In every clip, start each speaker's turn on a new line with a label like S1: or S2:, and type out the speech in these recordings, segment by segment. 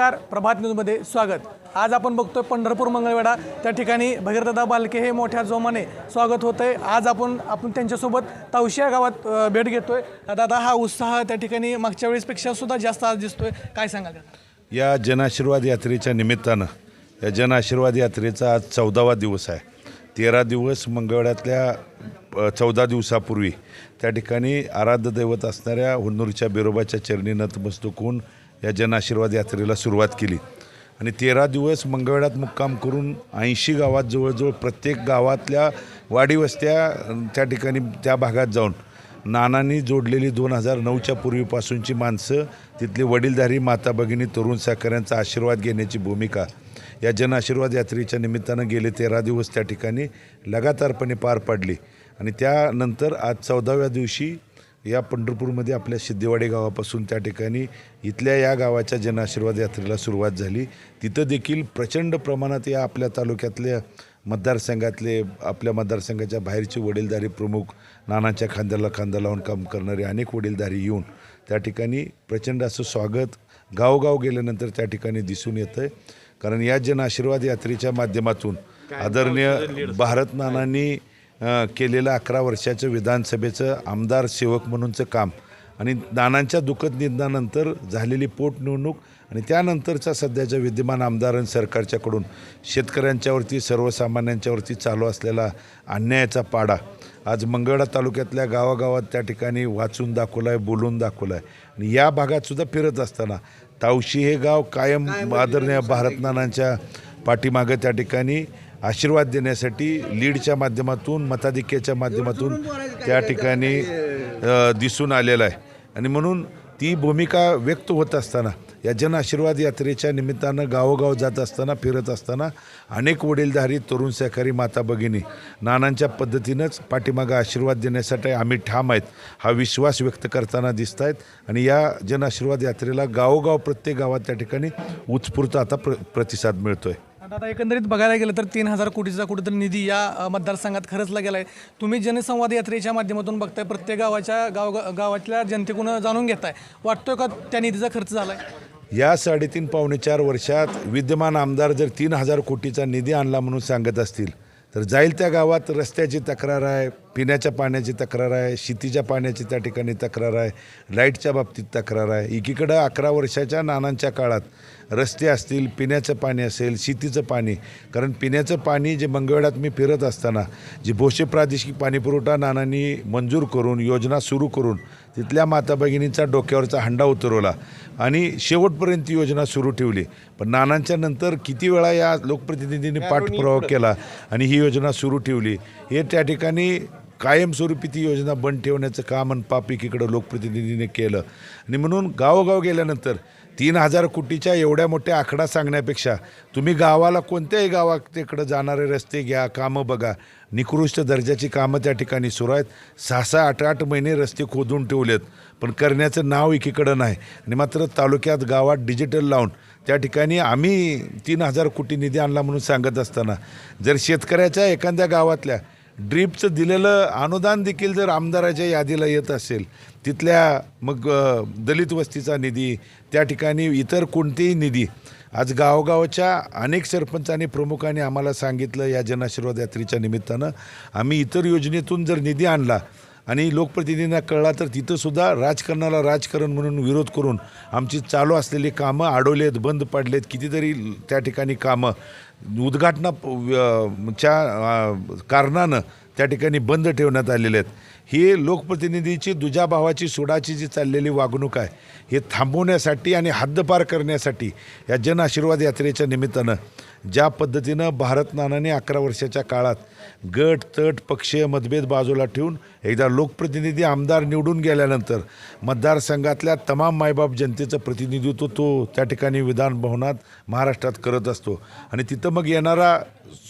S1: नमस्कार प्रभात न्यूजमध्ये स्वागत. आज आपण बघतोय पंढरपूर मंगळवेढा. त्या ठिकाणी भगीरदादा बालके हे मोठ्या जोमाने स्वागत होतं आहे आज आपण आपण त्यांच्यासोबत तावशी या गावात भेट घेतो आहे दादा हा उत्साह त्या ठिकाणी मागच्या वेळेसपेक्षा सुद्धा जास्त आज दिसतोय. काय सांगाल
S2: या जनआशीर्वाद यात्रेच्या निमित्तानं या जनआशीर्वाद यात्रेचा आज चौदावा दिवस आहे. तेरा दिवस मंगळवाड्यातल्या चौदा दिवसापूर्वी त्या ठिकाणी आराध्य दैवत असणाऱ्या हुन्नूरच्या बिरोबाच्या चरणी नतमस्तक होऊन या जनआशीर्वाद यात्रेला सुरुवात केली. आणि तेरा दिवस मंगळवेढ्यात मुक्काम करून ऐंशी गावात जवळजवळ प्रत्येक गावातल्या वाडीवस्त्या त्या ठिकाणी त्या भागात जाऊन नानांनी जोडलेली दोन हजार नऊच्या पूर्वीपासूनची माणसं तिथले वडीलधारी माता भगिनी तरुण साखऱ्यांचा आशीर्वाद घेण्याची भूमिका. या जनआशीर्वाद यात्रेच्या निमित्तानं गेले तेरा दिवस त्या ठिकाणी लगातारपणे पार पाडली. आणि त्यानंतर आज चौदाव्या दिवशी या पंढरपूरमध्ये आपल्या सिद्धेवाडी गावापासून त्या ठिकाणी इथल्या या गावाच्या जनआशीर्वाद यात्रेला सुरुवात झाली. तिथं देखील प्रचंड प्रमाणात या आपल्या तालुक्यातल्या मतदारसंघातले आपल्या मतदारसंघाच्या बाहेरचे वडीलधारी प्रमुख नानांच्या खांद्याला खांदा लावून काम करणारे अनेक वडीलधारी येऊन त्या ठिकाणी प्रचंड असं स्वागत गावगाव गेल्यानंतर त्या ठिकाणी दिसून येतं आहे कारण या जनआशीर्वाद यात्रेच्या माध्यमातून आदरणीय भारत नानांनी केलेलं अकरा वर्षाचं विधानसभेचं आमदार सेवक म्हणूनचं काम. आणि नानांच्या दुःखद निधनानंतर झालेली पोटनिवडणूक आणि त्यानंतरचा सध्याच्या विद्यमान आमदार आणि सरकारच्याकडून शेतकऱ्यांच्यावरती सर्वसामान्यांच्यावरती चालू असलेला अन्यायाचा पाडा. आज मंगळा तालुक्यातल्या गावागावात त्या ठिकाणी वाचून दाखवला आहे बोलून दाखवला आहे आणि या भागात सुद्धा फिरत असताना तावशी हे गाव कायम आदरणीय भारत नानांच्या पाठीमागं त्या ठिकाणी आशीर्वाद देण्यासाठी लीडच्या माध्यमातून मताधिक्याच्या माध्यमातून त्या ठिकाणी दिसून आलेला आहे. आणि म्हणून ती भूमिका व्यक्त होत असताना या जन आशीर्वाद यात्रेच्या निमित्तानं गावोगाव जात असताना फिरत असताना अनेक वडीलधारी तरुण सहकारी माता भगिनी नानांच्या पद्धतीनंच पाठीमागं आशीर्वाद देण्यासाठी आम्ही ठाम आहेत हा विश्वास व्यक्त करताना दिसत आहेत आणि या जन आशीर्वाद यात्रेला गावोगाव प्रत्येक गावात त्या ठिकाणी उत्स्फूर्त आता प्र प्रतिसाद मिळतोय.
S1: आता एकंदरीत बघायला गेलं तर तीन हजार कोटीचा कुठेतरी निधी या मतदारसंघात खर्चला गेला आहे तुम्ही जनसंवाद यात्रेच्या माध्यमातून बघताय प्रत्येक गावाच्या गाव गावातल्या जनतेकडून जाणून घेताय. वाटतोय का त्या निधीचा खर्च झाला आहे
S2: या साडेतीन पावणे चार वर्षात विद्यमान आमदार जर तीन हजार कोटीचा निधी आणला म्हणून सांगत असतील तर जाईल त्या गावात रस्त्याची तक्रार आहे पिण्याच्या पाण्याची तक्रार आहे शेतीच्या पाण्याची त्या ठिकाणी तक्रार आहे लाईटच्या बाबतीत तक्रार आहे. एकीकडं अकरा वर्षाच्या नानांच्या काळात रस्ते असतील पिण्याचं पाणी असेल शेतीचं पाणी. कारण पिण्याचं पाणी जे मंगळवेढ्यात मी फिरत असताना जी भोसे प्रादेशिक पाणीपुरवठा नानांनी मंजूर करून योजना सुरू करून तिथल्या माता भगिनींचा डोक्यावरचा हंडा उतरवला आणि शेवटपर्यंत ती योजना सुरू ठेवली. पण नानांच्या नंतर किती वेळा या लोकप्रतिनिधींनी पाठपुरावा केला आणि ही योजना सुरू ठेवली? हे त्या ठिकाणी कायमस्वरूपी ती योजना बंद ठेवण्याचं काम आणि पाप एकीकडं लोकप्रतिनिधीने केलं. आणि म्हणून गावोगाव गेल्यानंतर तीन हजार कोटीच्या एवढ्या मोठ्या आकडा सांगण्यापेक्षा तुम्ही गावाला कोणत्याही गावात तिकडं जाणारे रस्ते घ्या कामं बघा. निकृष्ट दर्जाची कामं त्या ठिकाणी सुरू आहेत. सहा सहा आठ आठ महिने रस्ते खोदून ठेवलेत. पण करण्याचं नाव एकीकडं नाही. आणि मात्र तालुक्यात गावात डिजिटल लावून त्या ठिकाणी आम्ही तीन हजार कोटी निधी आणला म्हणून सांगत असताना जर शेतकऱ्याच्या एखाद्या गावातल्या ड्रीपचं दिलेलं अनुदान देखील जर आमदाराच्या यादीला येत असेल तिथल्या मग दलित वस्तीचा निधी त्या ठिकाणी इतर कोणतेही निधी. आज गावगावच्या अनेक सरपंचांनी प्रमुखांनी आम्हाला सांगितलं या जनआशीर्वाद यात्रेच्या निमित्तानं आम्ही इतर योजनेतून जर निधी आणला आणि लोकप्रतिनिधींना कळला तर तिथंसुद्धा राजकारणाला राजकारण म्हणून विरोध करून आमची चालू असलेली कामं अडवलेत बंद पाडलेत कितीतरी त्या ठिकाणी कामं उद्घाटना च्या कारणानं त्या ठिकाणी बंद ठेवण्यात आलेले आहेत. ही लोकप्रतिनिधीची दुजाभावाची सुडाची जी चाललेली वागणूक आहे हे थांबवण्यासाठी आणि हद्दपार करण्यासाठी या जन आशीर्वाद यात्रेच्या निमित्तानं ज्या पद्धतीनं भारतनानाने अकरा वर्षाच्या काळात गट तट पक्षीय मतभेद बाजूला ठेवून एकदा लोकप्रतिनिधी आमदार निवडून गेल्यानंतर मतदारसंघातल्या तमाम मायबाप जनतेचं प्रतिनिधित्व तो त्या ठिकाणी विधान भवनात महाराष्ट्रात करत असतो. आणि तिथं मग येणारा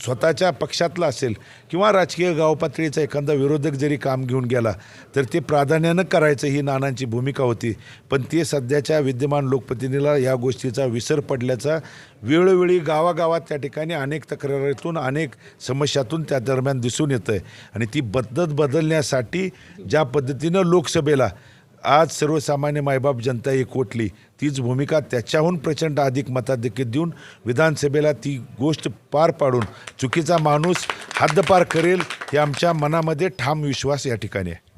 S2: स्वतःच्या पक्षातला असेल किंवा राजकीय गावपातळीचा एखादा विरोधक जरी काम घेऊन गेला तर ते प्राधान्यानं करायचं ही नानांची भूमिका होती. पण ते सध्याच्या विद्यमान लोकप्रतिनिधीला या गोष्टीचा विसर पडल्याचा वेळोवेळी गावागावात त्या ठिकाणी अनेक तक्रारीतून अनेक समस्यातून त्या दरम्यान दिसून येतं आहे आणि ती पद्धत बदलण्यासाठी ज्या पद्धतीनं लोकसभेला आज सर्वसामान्य मायबाप जनता एकवटली तीच भूमिका त्याच्याहून प्रचंड अधिक मताधिक्य देऊन विधानसभेला ती गोष्ट पार पाडून चुकीचा माणूस हद्दपार करेल हे आमच्या मनामध्ये ठाम विश्वास या ठिकाणी आहे.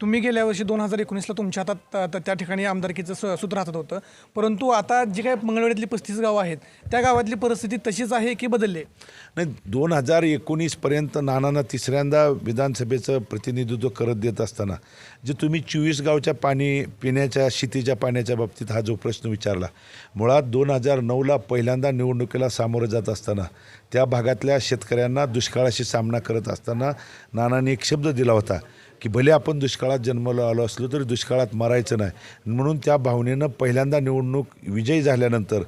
S1: तुम्ही गेल्या वर्षी दोन हजार एकोणीसला तुमच्या हातात त्या ठिकाणी आमदारकीचं स- सूत्र हातात होतं परंतु आता जी काही मंगळवेढ्यातली पस्तीस गावं आहेत त्या गावातली परिस्थिती तशीच आहे की बदलली आहे?
S2: नाही दोन हजार एकोणीसपर्यंत नानांना तिसऱ्यांदा विधानसभेचं प्रतिनिधित्व करत देत असताना जे तुम्ही चोवीस गावच्या पाणी पिण्याच्या शेतीच्या पाण्याच्या बाबतीत हा जो प्रश्न विचारला मुळात दोन हजार नऊला पहिल्यांदा निवडणुकीला सामोरं जात असताना त्या भागातल्या शेतकऱ्यांना दुष्काळाशी सामना करत असताना नानांनी एक शब्द दिला होता की भले आपण दुष्काळात जन्मलो आलो असलो तरी दुष्काळात मरायचं नाही. म्हणून त्या भावनेनं पहिल्यांदा निवडणूक विजयी झाल्यानंतर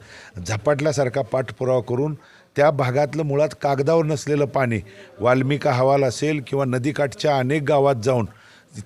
S2: झपाटल्यासारखा पाठपुरावा करून त्या भागातलं मुळात कागदावर नसलेलं पाणी वाल्मिका हवाल असेल किंवा नदीकाठच्या अनेक गावात जाऊन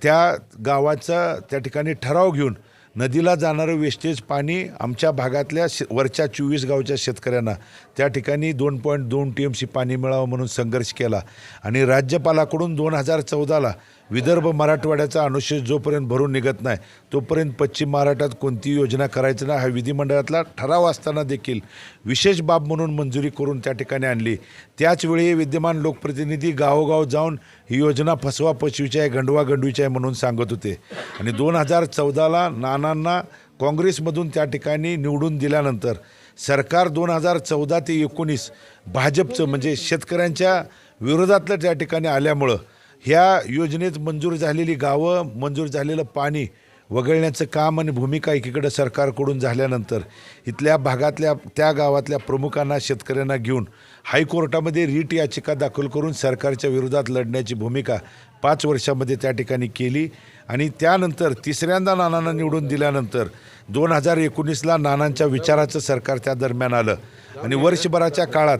S2: त्या गावाचा त्या ठिकाणी ठराव घेऊन नदीला जाणारं वेस्टेज पाणी आमच्या भागातल्या श वरच्या चोवीस गावच्या शेतकऱ्यांना त्या ठिकाणी दोन पॉईंट दोन टी एम सी पाणी मिळावं म्हणून संघर्ष केला आणि राज्यपालाकडून दोन हजार चौदाला विदर्भ मराठवाड्याचा अनुशेष जोपर्यंत भरून निघत नाही तोपर्यंत पश्चिम महाराष्ट्रात कोणती योजना करायची नाही. हा विधिमंडळातला ठराव असताना देखील विशेष बाब म्हणून मंजुरी करून त्या ठिकाणी आणली. त्याचवेळी विद्यमान लोकप्रतिनिधी गावोगाव जाऊन ही योजना फसवा पशवीची आहे गंडवा गंडवीची आहे म्हणून सांगत होते. आणि दोन हजार चौदाला नानांना काँग्रेसमधून त्या ठिकाणी निवडून दिल्यानंतर सरकार दोन हजार चौदा ते एकोणीस भाजपचं म्हणजे शेतकऱ्यांच्या विरोधातलं त्या ठिकाणी आल्यामुळं ह्या योजनेत मंजूर झालेली गावं मंजूर झालेलं पाणी वगळण्याचं काम आणि भूमिका एकीकडं सरकारकडून झाल्यानंतर इथल्या भागातल्या त्या गावातल्या प्रमुखांना शेतकऱ्यांना घेऊन हायकोर्टामध्ये रीट याचिका दाखल करून सरकारच्या विरोधात लढण्याची भूमिका पाच वर्षामध्ये त्या ठिकाणी केली आणि त्यानंतर तिसऱ्यांदा नानांना निवडून दिल्यानंतर दोन हजार एकोणीसला नानांच्या विचाराचं सरकार त्या दरम्यान आलं. आणि वर्षभराच्या काळात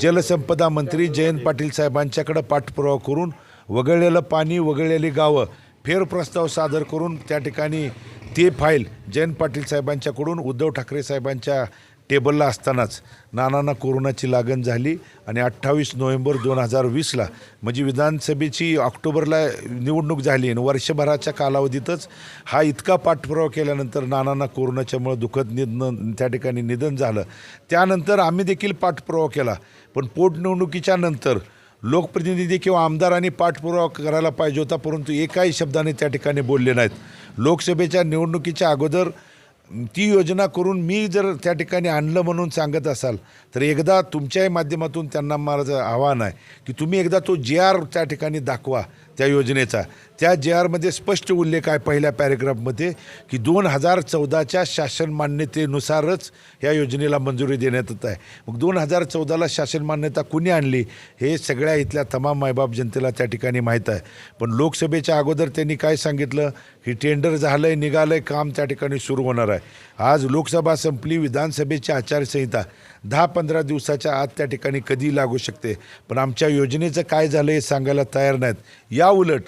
S2: जलसंपदा मंत्री जयंत पाटील साहेबांच्याकडं पाठपुरावा करून वगळलेलं पाणी वगळलेली गावं. फेरप्रस्ताव सादर करून त्या ठिकाणी ते फाईल जयंत पाटील साहेबांच्याकडून उद्धव ठाकरे साहेबांच्या टेबलला असतानाच नानांना कोरोनाची लागण झाली आणि अठ्ठावीस नोव्हेंबर दोन हजार वीसला म्हणजे विधानसभेची ऑक्टोबरला निवडणूक झाली आणि वर्षभराच्या कालावधीतच हा इतका पाठपुरावा केल्यानंतर नानांना कोरोनाच्यामुळं दुःखद निधन त्या ठिकाणी निधन झालं. त्यानंतर आम्ही देखील पाठपुरावा केला. पण पोटनिवडणुकीच्या नंतर लोकप्रतिनिधी किंवा आमदारांनी पाठपुरावा करायला पाहिजे होता परंतु एकाही शब्दाने त्या ठिकाणी बोलले नाहीत. लोकसभेच्या निवडणुकीच्या अगोदर ती योजना करून मी जर त्या ठिकाणी आणलं म्हणून सांगत असाल तर एकदा तुमच्याही माध्यमातून त्यांना माझं आव्हान आहे की तुम्ही एकदा तो जे आर त्या ठिकाणी दाखवा. त्या योजनेचा. त्या जे आरमध्ये स्पष्ट उल्लेख आहे पहिल्या पॅरेग्राफमध्ये की दोन हजार चौदाच्या शासन मान्यतेनुसारच या योजनेला मंजुरी देण्यात येत आहे. मग दोन हजार चौदाला शासन मान्यता कुणी आणली हे सगळ्या इथल्या तमाम मायबाप जनतेला त्या ठिकाणी माहीत आहे. पण लोकसभेच्या अगोदर त्यांनी काय सांगितलं? की टेंडर झालं आहे निघालं आहे काम त्या ठिकाणी सुरू होणार आहे. आज लोकसभा संपली विधानसभेची आचारसंहिता. दहा पंधरा दिवसाच्या आत त्या ठिकाणी कधी लागू शकते. पण आमच्या योजनेचं काय झालं हे सांगायला तयार नाहीत. या उलट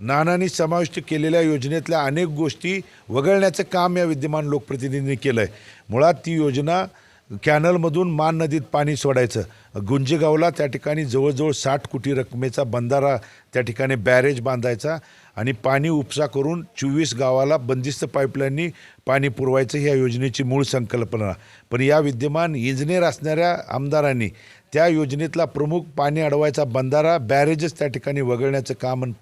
S2: नानांनी समाविष्ट केलेल्या योजनेतल्या अनेक गोष्टी वगळण्याचं काम या विद्यमान लोकप्रतिनिधींनी केलं आहे मुळात ती योजना कॅनलमधून मान नदीत पाणी सोडायचं. गुंजेगावला त्या ठिकाणी जवळजवळ साठ कोटी रकमेचा बंधारा त्या ठिकाणी बॅरेज बांधायचा आणि पाणी उपसा करून चोवीस गावाला बंदिस्त पाईपलाईननी पाणी पुरवायचं ही या योजनेची मूळ संकल्पना. पण या विद्यमान इंजिनियर असणाऱ्या आमदारांनी त्या योजनेतला प्रमुख पाणी अडवायचा बंधारा बॅरेजेस त्या ठिकाणी वगळण्याचं काम आणि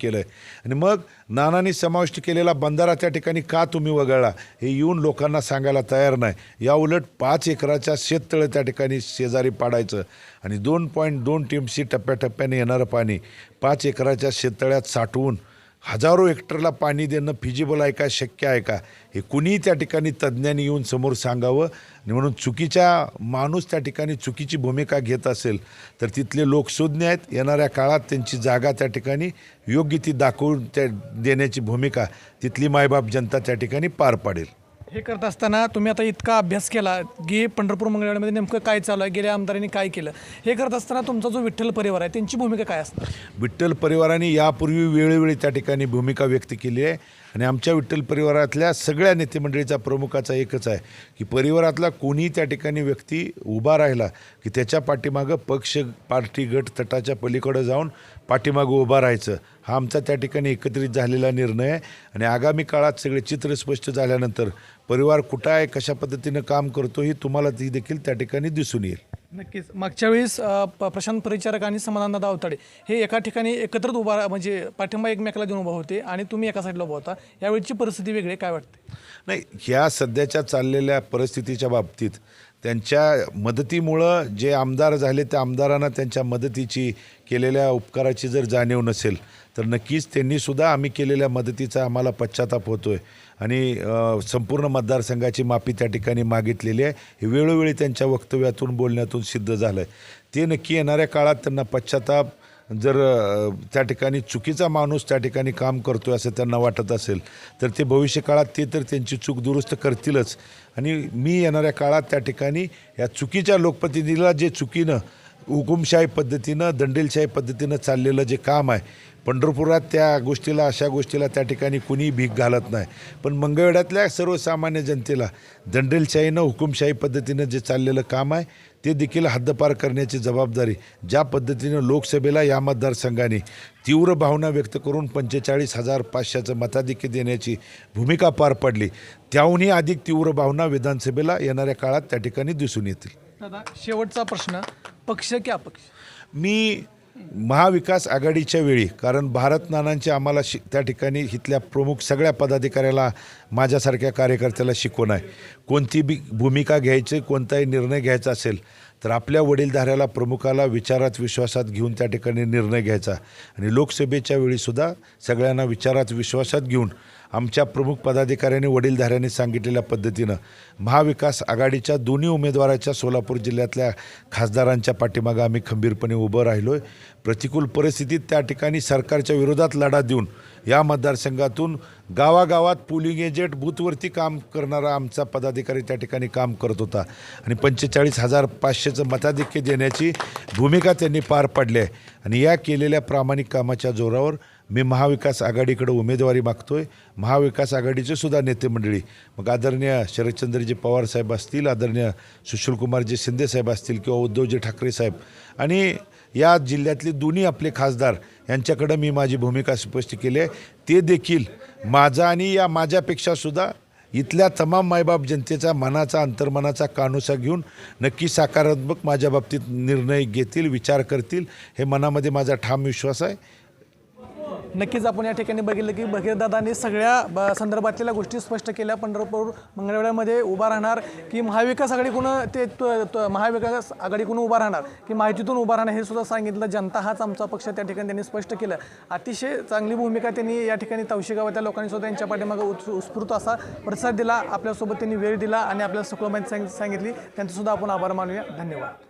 S2: केलं आहे आणि मग नानांनी समाविष्ट केलेला बंधारा त्या ठिकाणी का तुम्ही वगळला हे येऊन लोकांना सांगायला तयार नाही. या उलट पाच एकराच्या शेततळं त्या ठिकाणी शेजारी पाडायचं आणि दोन पॉईंट दोन टी एम सी टप्प्याटप्प्याने येणारं पाणी पाच एकराच्या शेततळ्यात साठवून हजारो हेक्टरला पाणी देणं फिजिबल आहे का शक्य आहे का? हे कुणीही त्या ठिकाणी तज्ज्ञांनी येऊन समोर सांगावं. आणि म्हणून चुकीच्या माणूस त्या ठिकाणी चुकीची भूमिका घेत असेल तर तिथले लोक सुज्ञ आहेत. येणाऱ्या काळात त्यांची जागा त्या ठिकाणी योग्य ती दाखवून त्या देण्याची भूमिका तिथली मायबाप जनता त्या ठिकाणी पार पाडेल.
S1: हे करत असताना तुम्ही आता इतका अभ्यास केला की पंढरपूर मंगळवाडीमध्ये नेमकं काय चालू आहे गेल्या आमदारांनी काय केलं? हे करत असताना तुमचा जो विठ्ठल परिवार आहे त्यांची भूमिका काय असणार?
S2: विठ्ठल परिवाराने यापूर्वी वेळोवेळी त्या ठिकाणी भूमिका व्यक्त केली आहे. आणि आमच्या विठ्ठल परिवारातल्या सगळ्या नेतेमंडळीचा प्रमुखाचा एकच आहे की परिवारातला कोणी त्या ठिकाणी व्यक्ती उभा राहिला की त्याच्या पाठीमागं पक्ष पार्टी गट तटाच्या पलीकडं जाऊन पाठीमागं उभा राहायचं. हा आमचा त्या ठिकाणी एकत्रित झालेला निर्णय आहे आणि आगामी काळात सगळे चित्र स्पष्ट झाल्यानंतर परिवार कुठं आहे कशा पद्धतीनं काम करतो ही तुम्हाला ती देखील त्या ठिकाणी दिसून येईल.
S1: नक्कीच. मागच्या वेळेस अ, प- प्रशांत परिचारक आणि समाधानदा अवताडे हे एका ठिकाणी एकत्रच उभा म्हणजे पाठिंबा एकमेकाला देऊन उभा होते आणि तुम्ही एका साईडला उभा होता. यावेळची परिस्थिती वेगळी आहे, काय वाटते
S2: नाही ह्या सध्याच्या चाललेल्या परिस्थितीच्या बाबतीत त्यांच्या मदतीमुळं जे आमदार झाले त्या आमदारांना त्यांच्या मदतीची केलेल्या उपकाराची जर जाणीव नसेल तर नक्कीच त्यांनीसुद्धा आम्ही केलेल्या मदतीचा आम्हाला पश्चाताप होतो आहे आणि संपूर्ण मतदारसंघाची माफी त्या ठिकाणी मागितलेली आहे. हे वेळोवेळी त्यांच्या वक्तव्यातून बोलण्यातून सिद्ध झालं आहे ते नक्की येणाऱ्या काळात त्यांना पश्चाताप जर त्या ठिकाणी चुकीचा माणूस त्या ठिकाणी काम करतोय असं त्यांना वाटत असेल तर ते भविष्यकाळात ते तर त्यांची चूक दुरुस्त करतीलच. आणि मी येणाऱ्या काळात त्या ठिकाणी या चुकीच्या लोकप्रतिनिधीला जे चुकीनं हुकुमशाही पद्धतीनं दंडेलशाही पद्धतीनं चाललेलं जे काम आहे पंढरपुरात त्या गोष्टीला अशा गोष्टीला त्या ठिकाणी कुणी भीक घालत नाही. पण मंगळवेड्यातल्या सर्वसामान्य जनतेला दंडेलशाहीनं हुकुमशाही पद्धतीनं जे चाललेलं काम आहे ते देखील हद्दपार करण्याची जबाबदारी ज्या पद्धतीनं लोकसभेला या मतदारसंघाने तीव्र भावना व्यक्त करून पंचेचाळीस हजार पाचशेचं मताधिक्य देण्याची भूमिका पार पडली त्याहूनही अधिक तीव्र भावना विधानसभेला येणाऱ्या काळात त्या ठिकाणी दिसून येतील.
S1: दादा शेवटचा प्रश्न. पक्ष की अपक्ष?
S2: मी महाविकास आघाडीच्या वेळी कारण भारत नानांची आम्हाला शि त्या ठिकाणी इथल्या प्रमुख सगळ्या पदाधिकाऱ्याला माझ्यासारख्या कार्यकर्त्याला शिकवण आहे. कोणती बी भूमिका घ्यायची कोणताही निर्णय घ्यायचा असेल तर आपल्या वडीलधाऱ्याला प्रमुखाला विचारात विश्वासात घेऊन त्या ठिकाणी निर्णय घ्यायचा. आणि लोकसभेच्या वेळीसुद्धा सगळ्यांना विचारात विश्वासात घेऊन आमच्या प्रमुख पदाधिकाऱ्यांनी वडीलधाऱ्यांनी सांगितलेल्या पद्धतीनं महाविकास आघाडीच्या दोन्ही उमेदवाराच्या सोलापूर जिल्ह्यातल्या खासदारांच्या पाठीमागं आम्ही खंबीरपणे उभं राहिलो आहे प्रतिकूल परिस्थितीत त्या ठिकाणी सरकारच्या विरोधात लढा देऊन या मतदारसंघातून गावागावात पोलिंग एजंट बूथवरती काम करणारा आमचा पदाधिकारी त्या ठिकाणी काम करत होता. आणि पंचेचाळीस हजार पाचशेचं मताधिक्य देण्याची भूमिका त्यांनी पार पाडली आहे. आणि या केलेल्या प्रामाणिक कामाच्या जोरावर मी महाविकास आघाडीकडे उमेदवारी मागतोय. महाविकास आघाडीचे सुद्धा नेते मंडळी. मग आदरणीय शरदचंद्रजी पवार साहेब असतील आदरणीय सुशीलकुमारजी शिंदे साहेब असतील किंवा उद्धवजी ठाकरे साहेब. आणि या जिल्ह्यातले दोन्ही आपले खासदार यांच्याकडं मी माझी भूमिका स्पष्ट केली आहे. ते देखील माझा आणि या माझ्यापेक्षा सुद्धा इथल्या तमाम मायबाप जनतेचा मनाचा अंतर्मनाचा कानोसा घेऊन नक्की सकारात्मक माझ्या बाबतीत निर्णय घेतील विचार करतील. हे मनामध्ये माझा ठाम विश्वास आहे.
S1: नक्कीच आपण या ठिकाणी बघितलं की भगीरदादांनी सगळ्या ब- संदर्भातल्या गोष्टी स्पष्ट केल्या. पंढरपूर मंगळवेळामध्ये उभा राहणार की महाविकास आघाडीकडून ते त- महाविकास आघाडीकडून उभा राहणार की माहितीतून उभा राहणार हे सुद्धा सांगितलं. जनता हाच आमचा पक्ष त्या ठिकाणी त्यांनी स्पष्ट केलं. अतिशय चांगली भूमिका त्यांनी या ठिकाणी तवशी गावातल्या लोकांनी सुद्धा यांच्या पाठीमागे उत्स उत्स्फूर्त असा प्रतिसाद दिला. आपल्यासोबत त्यांनी वेळ दिला आणि आपल्याला सखोल माहिती सांग सांगितली. त्यांचंसुद्धा आपण आभार मानूया. धन्यवाद.